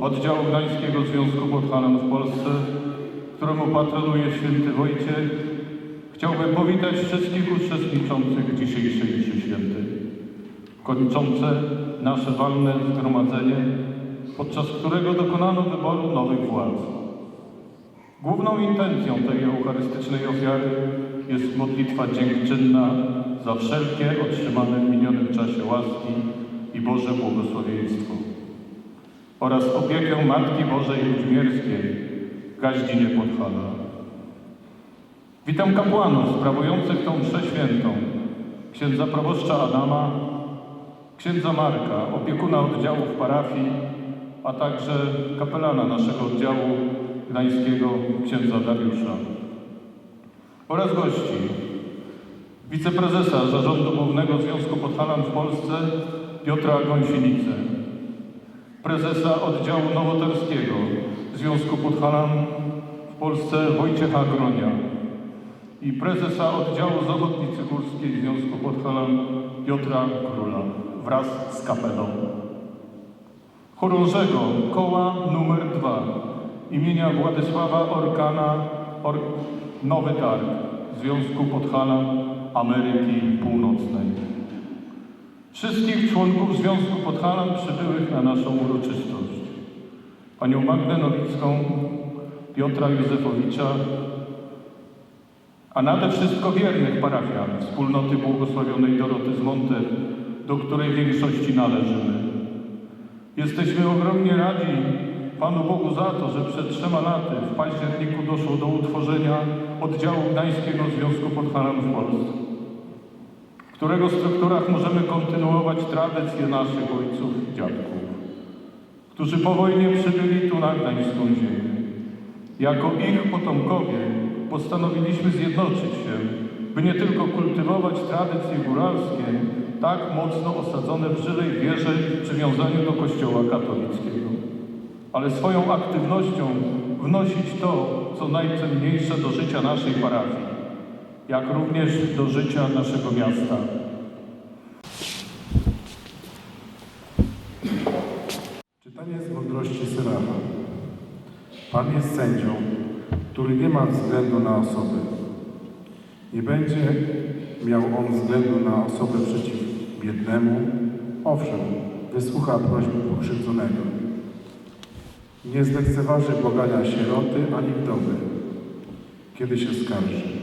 Oddziału Gdańskiego Związku Podhalan w Polsce, któremu patronuje święty Wojciech, chciałbym powitać wszystkich uczestniczących w dzisiejszej mszy świętej, kończące nasze walne zgromadzenie, podczas którego dokonano wyboru nowych władz. Główną intencją tej eucharystycznej ofiary jest modlitwa dziękczynna za wszelkie otrzymane w minionym czasie łaski i Boże błogosławieństwo oraz opiekę Matki Bożej Ludźmierskiej w Gaździnie Podhala. Witam kapłanów sprawujących tą mszę świętą, księdza proboszcza Adama, księdza Marka, opiekuna oddziału w parafii, a także kapelana naszego oddziału gdańskiego, księdza Dariusza. Oraz gości, wiceprezesa Zarządu Głównego Związku Podhalan w Polsce Piotra Gąsienicę, prezesa oddziału nowotarskiego Związku Podhalan w Polsce Wojciecha Gronia i prezesa oddziału Zawodnicy Górskiej Związku Podhalan Piotra Króla wraz z kapelą. Chorążego koła numer 2 imienia Władysława Orkana Or Nowy Targ Związku Podhalan Ameryki Północnej. Wszystkich członków Związku Podhalan przybyłych na naszą uroczystość. Panią Magdę Nowicką, Piotra Józefowicza, a nade wszystko wiernych parafian wspólnoty błogosławionej Doroty z Monte, do której większości należymy. Jesteśmy ogromnie radzi Panu Bogu za to, że przed trzema laty w październiku doszło do utworzenia oddziału Gdańskiego Związku Podhalan w Polsce którego strukturach możemy kontynuować tradycje naszych ojców i dziadków, którzy po wojnie przybyli tu na gdańską ziemię. Jako ich potomkowie postanowiliśmy zjednoczyć się, by nie tylko kultywować tradycje góralskie, tak mocno osadzone w żywej wierze i przywiązaniu do Kościoła katolickiego, ale swoją aktywnością wnosić to, co najcenniejsze do życia naszej parafii jak również do życia naszego miasta. Czytanie z mądrości Syracha. Pan jest sędzią, który nie ma względu na osoby. Nie będzie miał on względu na osobę przeciw biednemu. Owszem, wysłucha prośby pokrzywdzonego. Nie zlekceważy błagania sieroty ani wdowy, kiedy się skarży.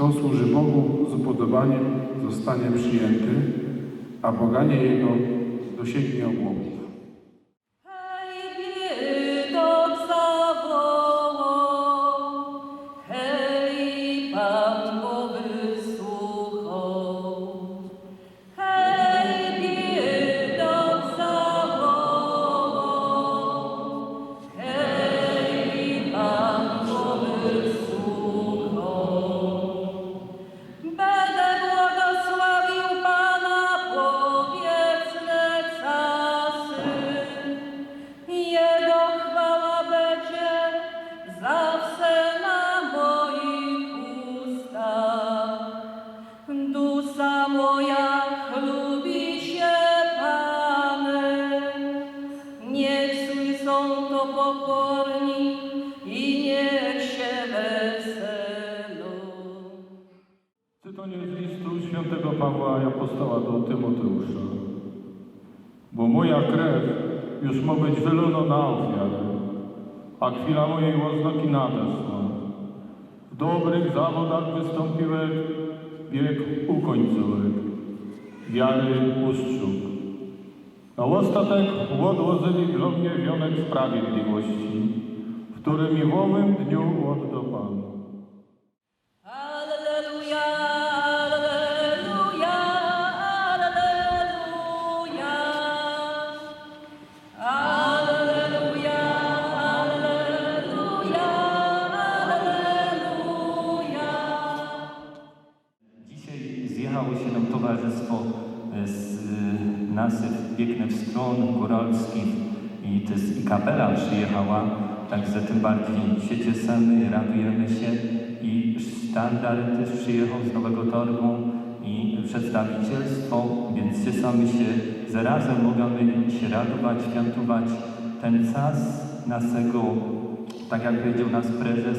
Kto służy Bogu z upodobaniem, zostanie przyjęty, a błaganie Jego dosięgnie obłomów. Moja chlubi się Panem. Niech słyszą to pokorni i niech się z listu świętego Pawła i do Tymoteusza. Bo moja krew już ma być wylona na a chwila mojej łaznaki nadeszła. W dobrych zawodach wystąpiłek, bieg ukończyłek, wiary ustrzuk. Na ostatek odłożyli dla mnie wionek sprawiedliwości, w którym i w owym dniu oddo kapela przyjechała, także tym bardziej się cieszymy, radujemy się i sztandar też przyjechał z Nowego Torgu i przedstawicielstwo, więc cieszymy się zarazem możemy się radować, świętować ten czas naszego, tak jak powiedział nas prezes,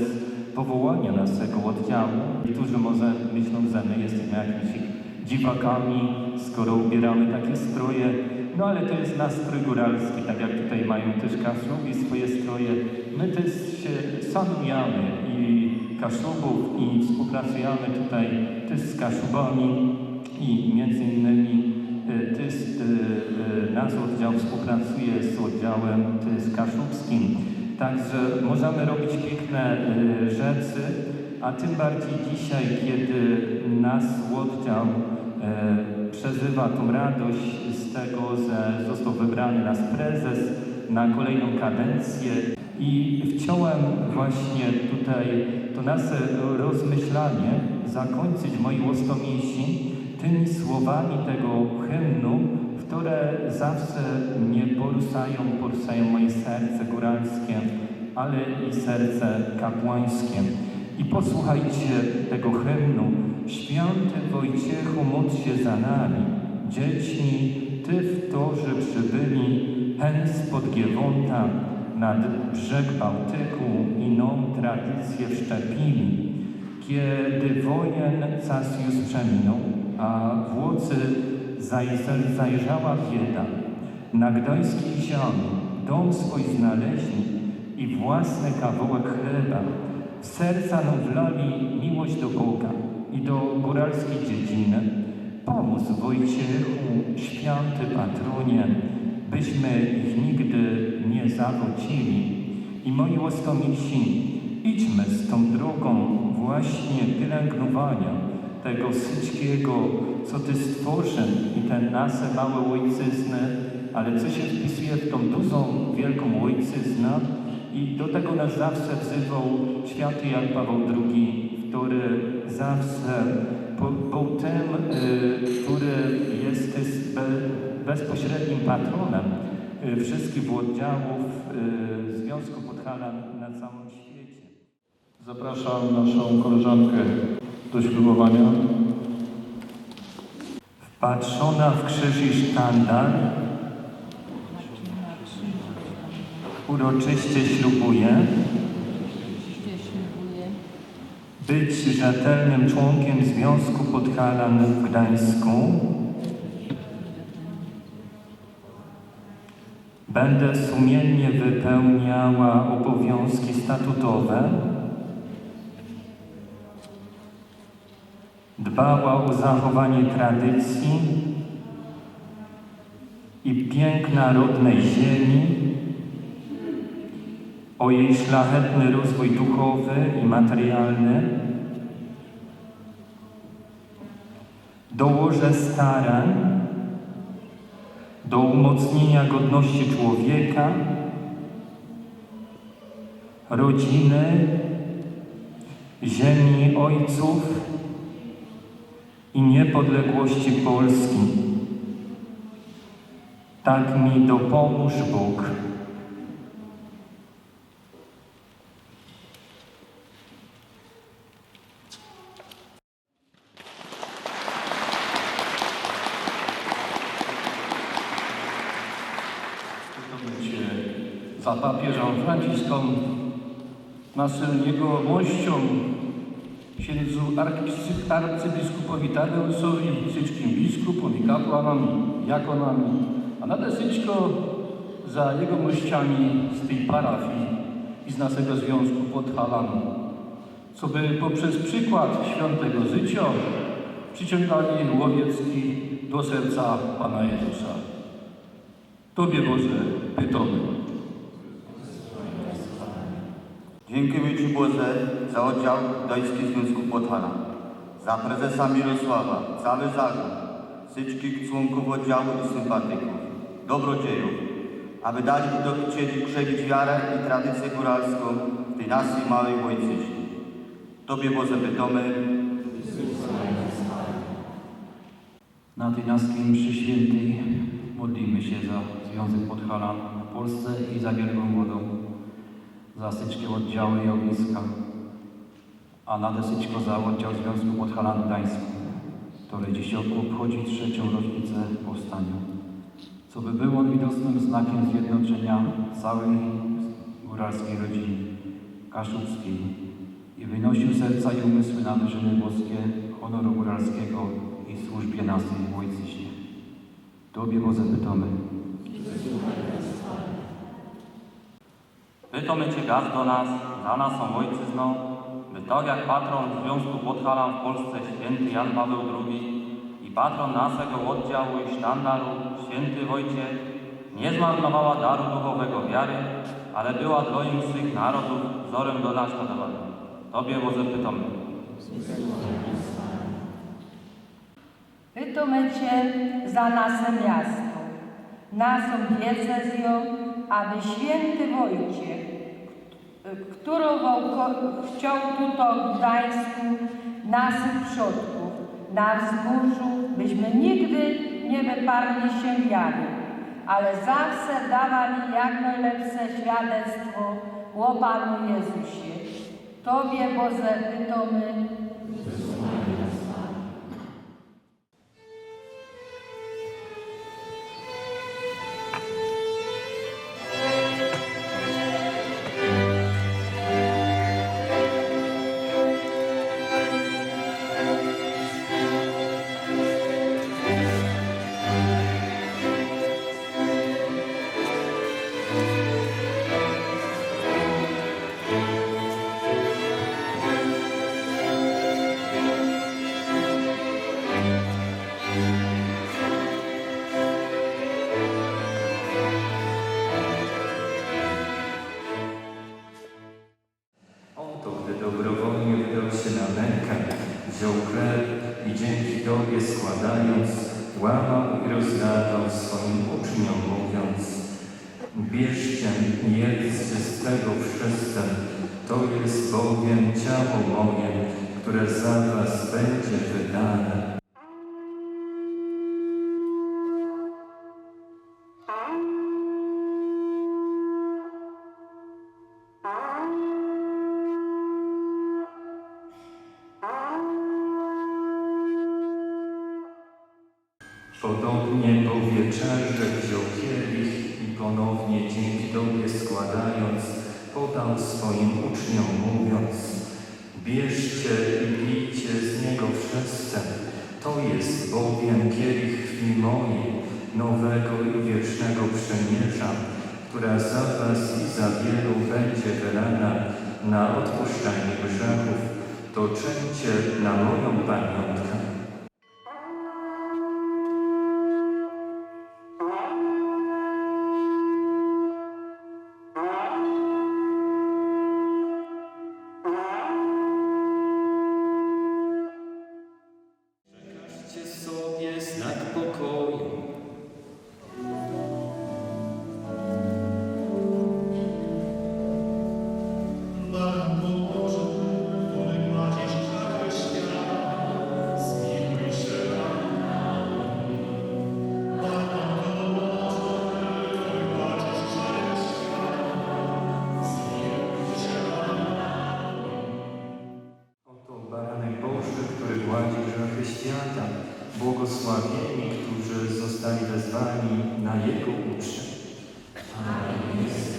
powołania naszego oddziału. Niektórzy może myślą, że my jesteśmy jakimiś dziwakami, skoro ubieramy takie stroje, no ale to jest nastrój góralski, tak jak tutaj mają też Kaszubi swoje stroje. My też się szanujemy i Kaszubów i współpracujemy tutaj też z Kaszubami i między innymi e, też e, e, nasz oddział współpracuje z oddziałem też kaszubskim. Także możemy robić piękne rzeczy, a tym bardziej dzisiaj, kiedy nasz oddział przeżywa tą radość z tego, że został wybrany nasz prezes na kolejną kadencję i chciałem właśnie tutaj to nasze rozmyślanie zakończyć mojej łostomiesi tymi słowami tego hymnu, które zawsze mnie poruszają, poruszają moje serce góralskie, ale i serce kapłańskie. I posłuchajcie tego hymnu. Święty Wojciechu, módl się za nami, dziećmi, Ty w torze przybyli, hen spod Giewonta, nad brzeg Bałtyku iną tradycję wszczepili. Kiedy wojen czas już przeminął, a włocy zaj- zajrzała bieda, na gdańskiej dom swój znaleźli i własny kawałek chleba. Serca nam wlali miłość do Boga i do góralskiej dziedziny. Pomóż Wojciechu, święty patronie, byśmy ich nigdy nie zawrócili. I moi łastomisi, idźmy z tą drogą właśnie pielęgnowania tego wszystkiego, co Ty stworzył i te nasze małe ojczyzny, ale co się wpisuje w tą dużą, wielką ojczyznę i do tego nas zawsze wzywał święty Jan Paweł II, który zawsze tym, y, który jest bezpośrednim patronem y, wszystkich oddziałów y, Związku Podhalan na całym świecie. Zapraszam naszą koleżankę do ślubowania. Wpatrzona w krzyż i sztandar, uroczyście ślubuje być rzetelnym członkiem Związku Podhalan w Gdańsku. Będę sumiennie wypełniała obowiązki statutowe, dbała o zachowanie tradycji i piękna rodnej ziemi, o jej szlachetny rozwój duchowy i materialny. Dołożę starań do umocnienia godności człowieka, rodziny, ziemi ojców i niepodległości Polski. Tak mi dopomóż Bóg. Spytamy Cię za papieżem Franciszką, naszym jegomością, księdzu arcy- arcybiskupowi Tadeusowi, wszystkim biskupom i kapłanom, i diakonami, a nade wszystko za jegomościami z tej parafii i z naszego związku Podhalanu, co by poprzez przykład świętego życia przyciągali łowiecki do serca Pana Jezusa. Tobie Boże pytamy. Dziękujemy Ci Boże za oddział Gdański Związku Podhala, za prezesa Mirosława, cały zarząd, wszystkich członków oddziału i sympatyków, dobrodziejów, aby dali do chcieli krzewić wiarę i tradycję góralską w tej naszej małej ojczyźnie. Tobie Boże pytamy, Na tej naskiej mszy świętej modlimy się za Związek Podhalan w Polsce i za Wielką Wodą, za wszystkie oddziały i ogniska, a nade wszystko za oddział Związku Podhalan w Gdańsku, który dzisiaj obchodzi trzecią rocznicę powstania. co by było widocznym znakiem zjednoczenia całej góralskiej rodziny kaszubskiej i wynosił serca i umysły na wyżyny boskie honoru góralskiego i służbie naszej ojczyźnie. Tobie Boże pytamy. Pytamy Cię gaz do nas, za naszą ojczyzną, by tak jak patron Związku Podhalan w Polsce święty Jan Paweł II i patron naszego oddziału i sztandaru święty Wojciech nie zmarnowała daru duchowego wiary, ale była dla im swych narodów wzorem do naśladowania. Tobie Boże pytamy. Pytamy Cię za nasze miasto, naszą diecezją, aby święty Wojciech, którował chciał tutaj w Gdańsku naszych przodków, na wzgórzu, byśmy nigdy nie wyparli się wiary, ale zawsze dawali jak najlepsze świadectwo o Jezusie. Tobie Boże pytamy, Podobnie po wieczerze wziął kielich i ponownie dzięki Tobie składając, podał swoim uczniom, mówiąc Bierzcie i pijcie z niego wszyscy, to jest bowiem kielich krwi mojej, nowego i wiecznego przymierza, która za Was i za wielu będzie wylana na odpuszczanie grzechów. To czyńcie na moją pamiątkę. Błogosławieni, którzy zostali wezwani na Jego ucztę. Cieszymy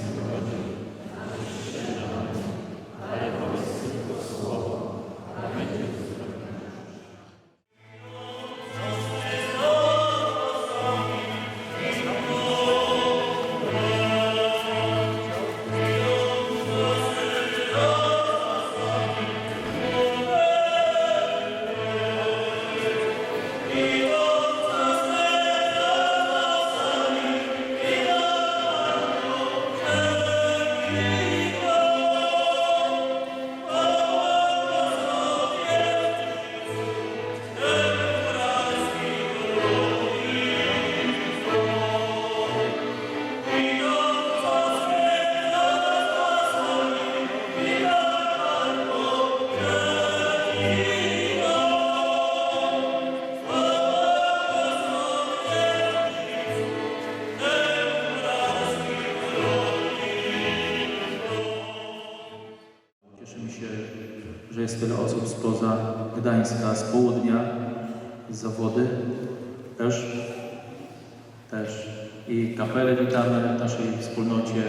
w naszej wspólnocie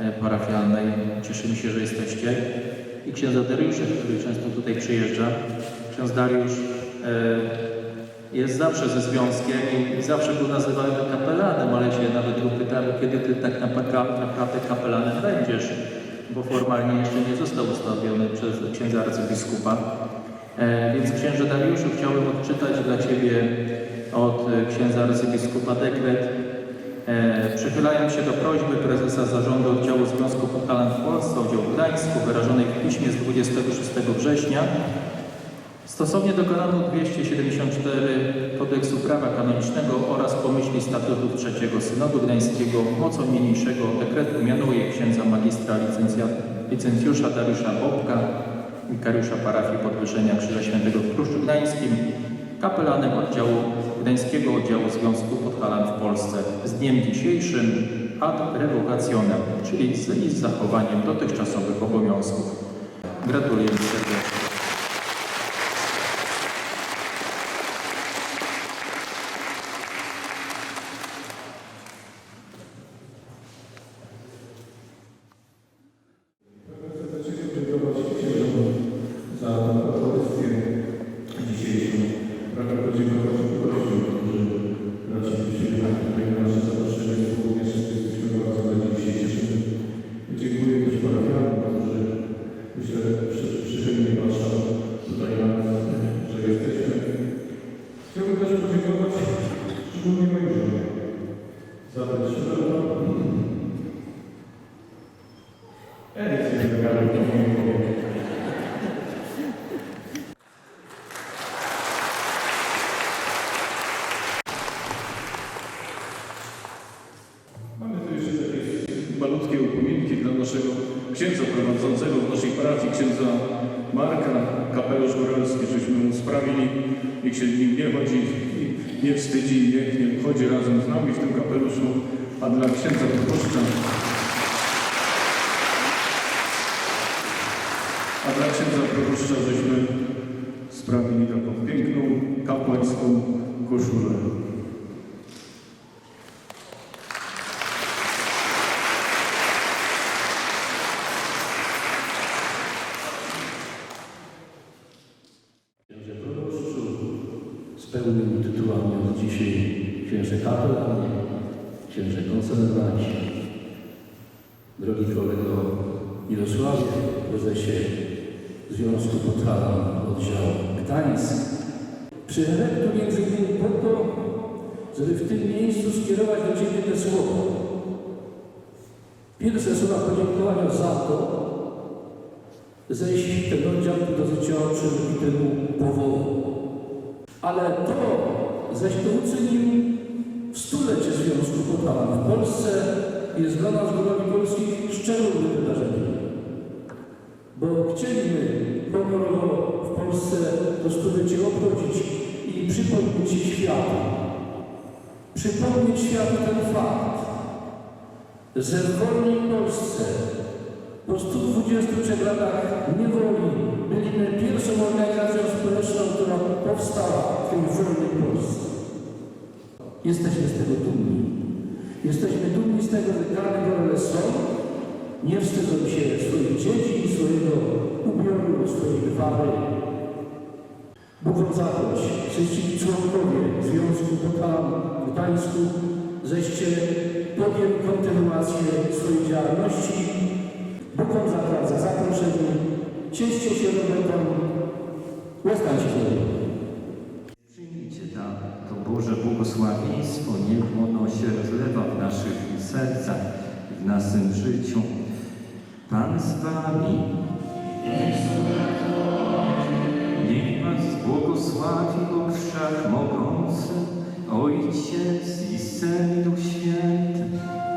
e, parafialnej. Cieszymy się, że jesteście. I księdza Dariusza, który często tutaj przyjeżdża. Ksiądz Dariusz e, jest zawsze ze związkiem i, zawsze go nazywamy kapelanem, ale się nawet go pytamy, kiedy ty tak naprawdę kapelanem będziesz, bo formalnie jeszcze nie został ustawiony przez księdza arcybiskupa. E, więc księże Dariuszu chciałbym odczytać dla Ciebie od księdza arcybiskupa dekret. E, przychylając się do prośby prezesa zarządu oddziału Związku Podhalan w Polsce, oddziału w Gdańsku, wyrażonej w piśmie z 26 września, Stosownie do kanonu 274 Kodeksu Prawa Kanonicznego oraz pomyśli statutów Trzeciego Synodu Gdańskiego mocą niniejszego dekretu mianuje księdza magistra licencjusza Dariusza Bobka, wikariusza parafii Podwyższenia Krzyża Świętego w Pruszczu Gdańskim, kapelanem oddziału Gdańskiego Oddziału Związku Podhalan w Polsce z dniem dzisiejszym ad revocationem, czyli z, z zachowaniem dotychczasowych obowiązków. Gratuluję serdecznie propozycję dzisiejszą. Pragnę podziękować gościom, którzy raczyli przyjechać tutaj na nasze zaproszenie. Również jesteśmy bardzo za nich się cieszymy. Dziękuję też parafianom, którzy myślę, że przychylnie patrzą tutaj na nas, że jesteśmy. Chciałbym też podziękować szczególnie mojej żonie za ten szczyt. Edycję wygraną w moim powiecie. Mamy tu jeszcze takie malutkie upominki dla naszego księdza prowadzącego w naszej parafii, księdza Marka, kapelusz góralski, żeśmy mu sprawili, niech się nim nie chodzi nie wstydzi, niech nie chodzi razem z nami w tym kapeluszu, a dla księdza proboszcza A dla księdza proboszcza żeśmy sprawili taką piękną kapłańską koszulę. Księże proboszczu, tytułami od dzisiaj księże kapelanie, księże konserwaci, drogi kolego Mirosławie, prezesie Związku Podhalan Oddział Gdańsk. Przyjechałem tu między innymi po to, żeby w tym miejscu skierować do Ciebie te słowa. Pierwsze słowa podziękowania za to, zejść ten oddział dosyć oczym i temu powołu. Ale to, zaś to uczynił w stulecie Związku Podhalan w Polsce jest dla nas Górowi Polskich szczególnym wydarzeniem. Bo chcieliśmy honorowo w Polsce to stulecie obchodzić i przypomnieć światu. Przypomnieć światu ten fakt, że w wolnej Polsce po 123 latach niewoli byliśmy pierwszą organizacją społeczną, która powstała w tej wolnej Polsce. Jesteśmy z tego dumni. Jesteśmy dumni z tego, że dane role są. Nie wstydzą się swoich dzieci, swojego ubioru, swojej gwary. Bóg wam zapłać, wszyscy członkowie Związku Podhalan w Gdańsku, żeście podjęli kontynuację swojej działalności Wam zapłaca zaproszenie. Cieszcie się robotą. Łaskacie się. Przyjmijcie ta, to Boże błogosławieństwo, niech ono się rozlewa w naszych sercach, w naszym życiu. Pan z Wami. Niech Was błogosławi Bóg Wszechmogący, Ojciec i Syn i Duch Święty.